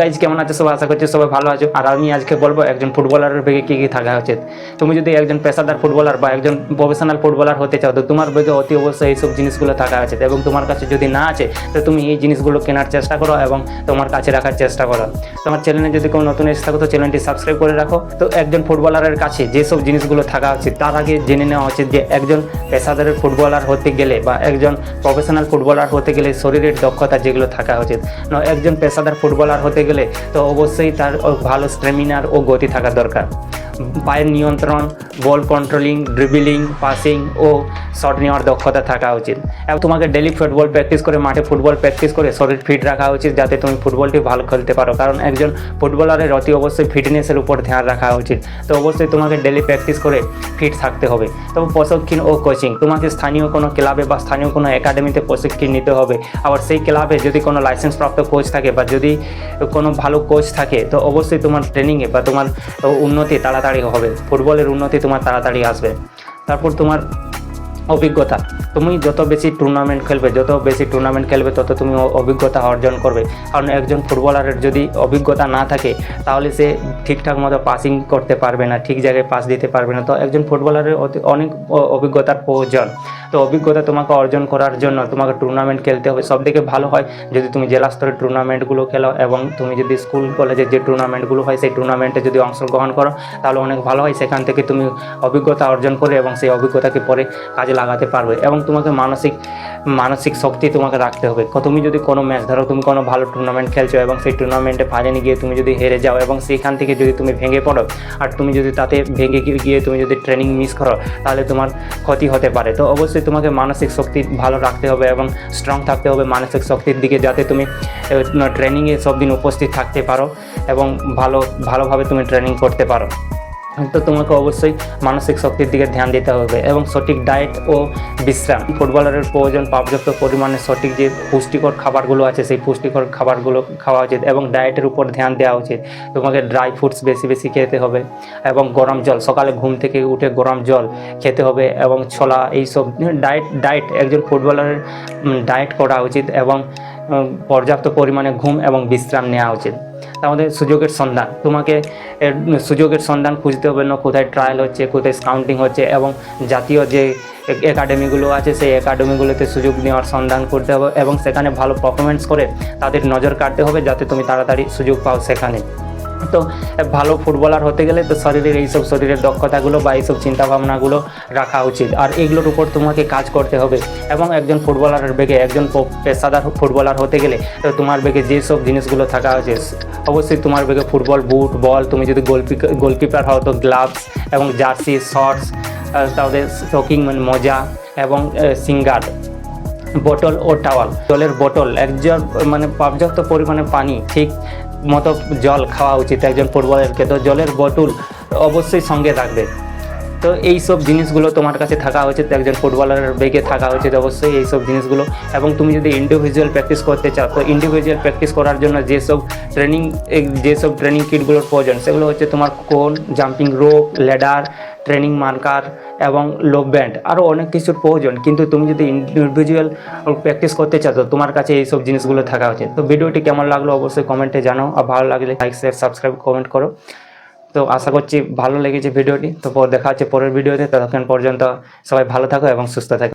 Guys কেমন আছে? সবাই আশা করছি সবাই ভালো আছো। আর আমি আজকে বলব একজন ফুটবলারের বেগে কী কী থাকা উচিত। তুমি যদি একজন পেশাদার ফুটবলার বা একজন প্রফেশনাল ফুটবলার হতে চাও, তো তোমার বেগে অতি অবশ্যই এইসব জিনিসগুলো থাকা উচিত। এবং তোমার কাছে যদি না আছে, তো তুমি এই জিনিসগুলো কেনার চেষ্টা করো এবং তোমার কাছে রাখার চেষ্টা করো। তোমার চ্যানেলে যদি কোনো নতুন এসে থাকো, তো চ্যানেলটি সাবস্ক্রাইব করে রাখো। তো একজন ফুটবলারের কাছে যেসব জিনিসগুলো থাকা উচিত, তার আগে জেনে নেওয়া উচিত যে একজন পেশাদারের ফুটবলার হতে গেলে বা একজন প্রফেশনাল ফুটবলার হতে গেলে শরীরের দক্ষতা যেগুলো থাকা উচিত। একজন পেশাদার ফুটবলার হতে গেলে তো অবশ্যই তার ভালো স্ট্যামিনার ও গতি থাকা দরকার। পায়ের নিয়ন্ত্রণ, বল কন্ট্রোলিং ড্রিবিলিং পাসিং ও শট নেওয়ার দক্ষতা থাকা উচিত। এবং তোমাকে ডেলি ফুটবল প্র্যাকটিস করে, মাঠে ফুটবল প্র্যাকটিস করে শরীর ফিট রাখা উচিত যাতে তুমি ফুটবলটি ভালো খেলতে পারো। কারণ একজন ফুটবলারের অতি অবশ্যই ফিটনেসের উপর ধ্যান রাখা উচিত। তো অবশ্যই তোমাকে ডেলি প্র্যাকটিস করে ফিট থাকতে হবে। তবে প্রশিক্ষণ ও কোচিং তোমাকে স্থানীয় কোনো ক্লাবে বা স্থানীয় কোনো একাডেমিতে প্রশিক্ষণ নিতে হবে। আবার সেই ক্লাবে যদি কোনো লাইসেন্স প্রাপ্ত কোচ থাকে বা যদি কোনো ভালো কোচ থাকে, তো অবশ্যই তোমার ট্রেনিংয়ে বা তোমার উন্নতি তাড়াতাড়ি হবে। ফুটবলের উন্নতি তোমার তাড়াতাড়ি আসবে। তারপর তোমার অভিজ্ঞতা। তুমি যত বেশি টুর্নামেন্ট খেলবে, যত বেশি টুর্নামেন্ট খেলবে, তত তুমি অভিজ্ঞতা অর্জন করবে। কারণ একজন ফুটবলারের যদি অভিজ্ঞতা না থাকে, তাহলে সে ঠিকঠাক মতো পাসিং করতে পারবে না, ঠিক জায়গায় পাস দিতে পারবে না। তো একজন ফুটবলারের অনেক অভিজ্ঞতার প্রয়োজন। তো অভিজ্ঞতা তোমাকে অর্জন করার জন্য তোমাকে টুর্নামেন্ট খেলতে হবে। সব থেকে ভালো হয় যদি তুমি জেলা স্তরের টুর্নামেন্টগুলো খেলো এবং তুমি যদি স্কুল কলেজের যে টুর্নামেন্টগুলো হয়, সেই টুর্নামেন্টে যদি অংশগ্রহণ করো, তাহলে অনেক ভালো হয়। সেখান থেকে তুমি অভিজ্ঞতা অর্জন করে এবং সেই অভিজ্ঞতাকে পরে কাজে লাগাতে পারবে। এবং তোমাকে মানসিক মানসিক শক্তি তোমাকে রাখতে হবে। তুমি যদি কোনো ম্যাচ ধরো তুমি কোনো ভালো টুর্নামেন্ট খেলছো এবং সেই টুর্নামেন্টে ফাইনালে গিয়ে তুমি যদি হেরে যাও এবং সেখান থেকে যদি তুমি ভেঙে পড়ো আর তুমি যদি তাতে ভেঙে গিয়ে- গিয়ে তুমি যদি ট্রেনিং মিস করো, তাহলে তোমার ক্ষতি হতে পারে। তো অবশ্যই তোমাকে মানসিক শক্তি ভালো রাখতে হবে এবং স্ট্রং থাকতে হবে মানসিক শক্তির দিকে যাতে তুমি ট্রেনিংয়ে সব দিন উপস্থিত থাকতে পারো এবং ভালো, ভালোভাবে তুমি ট্রেনিং করতে পারো। তো তোমাকে অবশ্যই মানসিক শক্তির দিকে ধ্যান দিতে হবে এবং সঠিক ডায়েট ও বিশ্রাম। ফুটবলারের প্রয়োজন পর্যাপ্ত পরিমাণে সঠিক যে পুষ্টিকর খাবারগুলো আছে, সেই পুষ্টিকর খাবারগুলো খাওয়া উচিত এবং ডায়েটের উপর ধ্যান দেওয়া উচিত। তোমাকে ড্রাই ফ্রুটস বেশি বেশি খেতে হবে এবং গরম জল, সকালে ঘুম থেকে উঠে গরম জল খেতে হবে এবং ছোলা এইসব। ডায়েট ডায়েট একজন ফুটবলারের ডায়েট করা উচিত এবং পর্যাপ্ত পরিমাণে ঘুম এবং বিশ্রাম নেওয়া উচিত। আমাদের সুযোগের সন্ধান। তোমাকে সুযোগের সন্ধান খুঁজতে হবে না, কোথায় ট্রায়াল হচ্ছে, কোথায় স্কাউন্টিং হচ্ছে এবং জাতীয় যে একাডেমিগুলো আছে, সেই একাডেমিগুলোতে সুযোগ নেওয়ার সন্ধান করতে হবে এবং সেখানে ভালো পারফরমেন্স করে তাদের নজর কাটতে হবে যাতে তুমি তাড়াতাড়ি সুযোগ পাও সেখানে। তো ভালো ফুটবলার হতে গেলে তো শরীরের এইসব শরীরের দক্ষতাগুলো বা এইসব চিন্তাভাবনাগুলো রাখা উচিত। আর এগুলোর উপর তোমাকে কাজ করতে হবে। এবং একজন ফুটবলারের বেগে একজন পেশাদার ফুটবলার হতে গেলে তো তোমার বেগে যেসব জিনিসগুলো থাকা উচিত অবশ্যই তোমার বেগে ফুটবল, বুট, বল, তুমি যদি গোলকি গোলকিপার হও তো গ্লাভস এবং জার্সি, শর্টস তাদের স্টকিং মানে মজা এবং সিঙ্গার বোটল ও টাওয়াল। জলের বোটল একজন মানে পর্যাপ্ত পরিমাণে পানি, ঠিক মতো জল খাওয়া উচিত, একজন ফুটবলারকে। তো জলের বটুল অবশ্যই সঙ্গে থাকবে তো এই সব জিনিসগুলো তোমার কাছে থাকা উচিত, একজন ফুটবলারের বেগে থাকা উচিত অবশ্যই এই সব জিনিসগুলো। এবং তুমি যদি ইন্ডিভিজুয়াল প্র্যাকটিস করতে চাও, তো ইন্ডিভিজুয়াল প্র্যাকটিস করার জন্য যেসব ট্রেনিং যেসব ট্রেনিং কিটগুলোর প্রয়োজন, সেগুলো হচ্ছে তোমার কোন jumping rope ladder training marker এবং লো ব্যান্ড আরও অনেক কিছুর প্রয়োজন। কিন্তু তুমি যদি ইন্ডিভিজুয়াল প্র্যাকটিস করতে চাও, তো তোমার কাছে এই সব জিনিসগুলো থাকা উচিত। তো ভিডিওটি কেমন লাগল অবশ্যই কমেন্টে জানো আর ভালো লাগলে লাইক শেয়ার সাবস্ক্রাইব কমেন্ট করো। তো আশা করছি ভালো লেগেছে ভিডিওটি। তো দেখা হচ্ছে পরের ভিডিওতে। ততক্ষণ পর্যন্ত সবাই ভালো থাকো এবং সুস্থ থাকো।